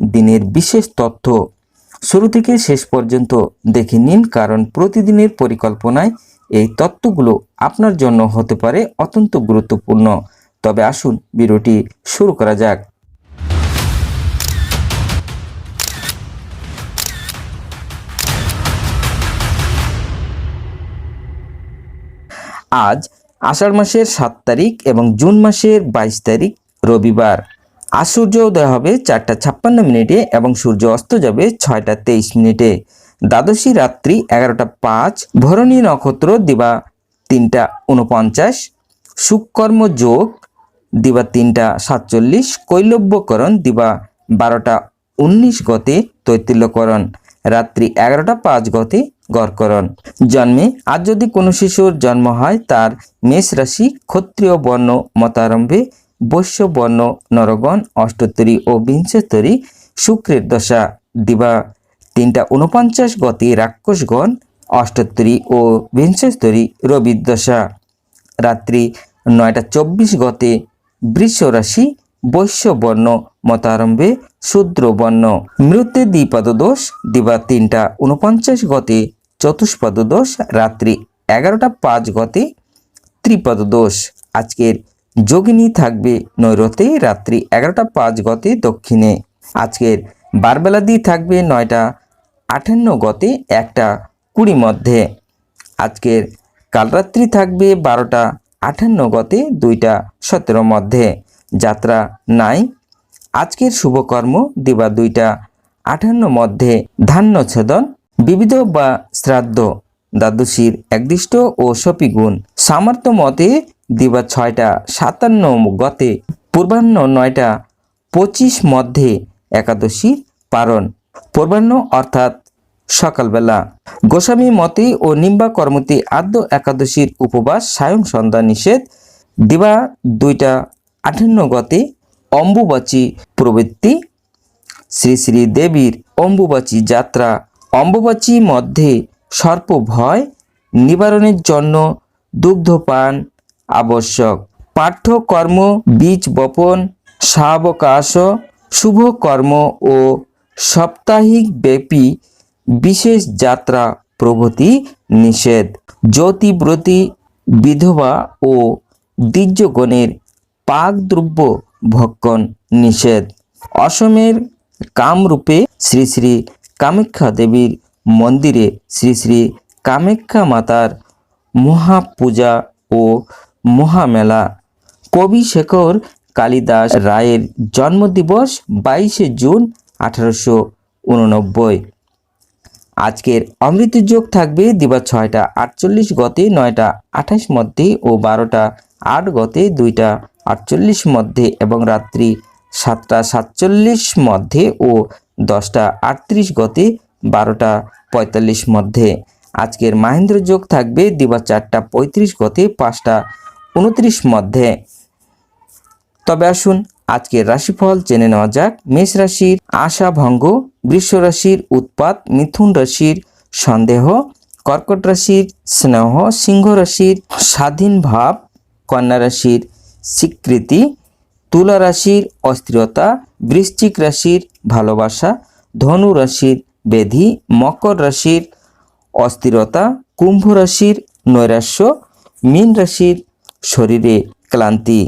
দিনের বিশেষ তথ্য। শুরু থেকে শেষ পর্যন্ত দেখে নিন, কারণ প্রতিদিনের পরিকল্পনায় এই তথ্যগুলো আপনার জন্য হতে পারে অত্যন্ত গুরুত্বপূর্ণ। তবে আসুন, ভিডিওটি শুরু করা যাক। আজ আষাঢ় মাসের সাত তারিখ এবং জুন মাসের বাইশ তারিখ, রবিবার। আজ সূর্য উদয় হবে চারটা ছাপ্পান্ন মিনিটে এবং সূর্য অস্ত যাবে ছয়টা তেইশ মিনিটে। দ্বাদশী রাত্রি এগারোটা পাঁচ, ভরণী নক্ষত্র দিবা তিনটা উনপঞ্চাশ সুকর্ম যোগ দিবা তিনটা সাতচল্লিশ, কৈলব্যকরণ দিবা বারোটা উনিশ গতে তৈতিল্যকরণ, রাত্রি এগারোটা পাঁচ গতে গড়করণ। জন্মে আজ যদি কোনো শিশুর জন্ম হয়, তার মেষ রাশি ক্ষত্রিয় বর্ণ মতারম্ভে বৈশ্য বর্ণ নরগণ, অষ্টোত্তরী ও বিংশোত্তরী শুক্রের দশা দিবা। তিনটা উনপঞ্চাশ গতি রাক্ষসগণ, অষ্টোত্তরী ও বিংশোত্তরী রবির দশা। রাত্রি নয়টা চব্বিশ গতে বৃষ রাশি বৈশ্য বর্ণ মতারম্ভে শূদ্র বর্ণ মৃত্যু দ্বিপাদ দোষ দিবা তিনটা উনপঞ্চাশ গতে চতুষ্পদ দোষ রাত্রি এগারোটা পাঁচ গতে ত্রিপদ দোষ আজকের যোগিনী থাকবে নৈরতে রাত্রি এগারোটা পাঁচ গতে দক্ষিণে। আজকের বারবেলা দিয়ে থাকবে নয়টা আঠান্ন গতে একটা কুড়ি মধ্যে। আজকের কালরাত্রি থাকবে বারোটা আঠান্ন গতে দুইটা সতেরো মধ্যে। যাত্রা নাই। আজকের শুভকর্ম দিবা দুইটা আঠান্ন মধ্যে। ধান্য ছেদন বিবিধ বা শ্রাদ্ধ। দ্বাদশীর একদিষ্ট ও সপিগুণ সামর্থ্য মতে দিবা ছয়টা, সাতান্ন গতে, পূর্বাহ্ন নয়টা, পঁচিশ মধ্যে একাদশী পারণ। পূর্বাহ্ন অর্থাৎ সকালবেলা। গোস্বামী মতে ও নিম্বা কর্মতে আদ্য একাদশীর উপবাস, সায়ং সন্ধ্যা নিষেধ। দিবা দুইটা, আঠান্ন গতে অম্বুবাচী প্রবৃত্তি। শ্রী শ্রী দেবীর অম্বুবাচী যাত্রা। অম্বুবাচী মধ্যে সর্প ভয় নিবারণের জন্য দুগ্ধপান আবশ্যক। পাঠ্যকর্ম বীজ বপন, সাবকাশ, শুভ কর্ম ও সাপ্তাহিক ব্যাপী বিশেষ যাত্রা প্রভৃতি নিষেধ। জ্যোতিব্রতী বিধবা ও দ্বিজগণের পাকদ্রব্য ভক্ষণ নিষেধ। অসমের কামরূপে শ্রী শ্রী কামাখ্যা দেবীর মন্দিরে শ্রী শ্রী কামাখ্যা মাতার মহাপূজা ও মহামেলা। কবি শেখর কালিদাস রায়ের জন্মদিবস বাইশে জুন আঠারোশো উননব্বই। আজকের অমৃত যোগ থাকবে দিবা ছয়টা আটচল্লিশ গতে, নয়টা আঠাশ মধ্যে ও বারোটা আট গতে, দুইটা আটচল্লিশ মধ্যে এবং রাত্রি সাতটা সাতচল্লিশ মধ্যে ও দশটা আটত্রিশ গতে বারোটা পঁয়তাল্লিশ মধ্যে। আজকের মাহেন্দ্র যোগ থাকবে দিবা চারটা পঁয়ত্রিশ গতে পাঁচটা উনত্রিশ মধ্যে। তবে আসুন, আজকের রাশিফল জেনে নেওয়া যাক। মেষ রাশির আশা ভঙ্গ, বৃষ রাশির উৎপাত, মিথুন রাশির সন্দেহ, কর্কট রাশির স্নেহ, সিংহ রাশির স্বাধীন ভাব, কন্যা রাশির স্বীকৃতি, তুলা রাশির অস্থিরতা, বৃশ্চিক রাশির ভালোবাসা, ধনু রাশির বেধি মকর রাশির অস্থিরতা কুম্ভ রাশির নৈরাশ্য মীন রাশির শরীরে ক্লান্তি।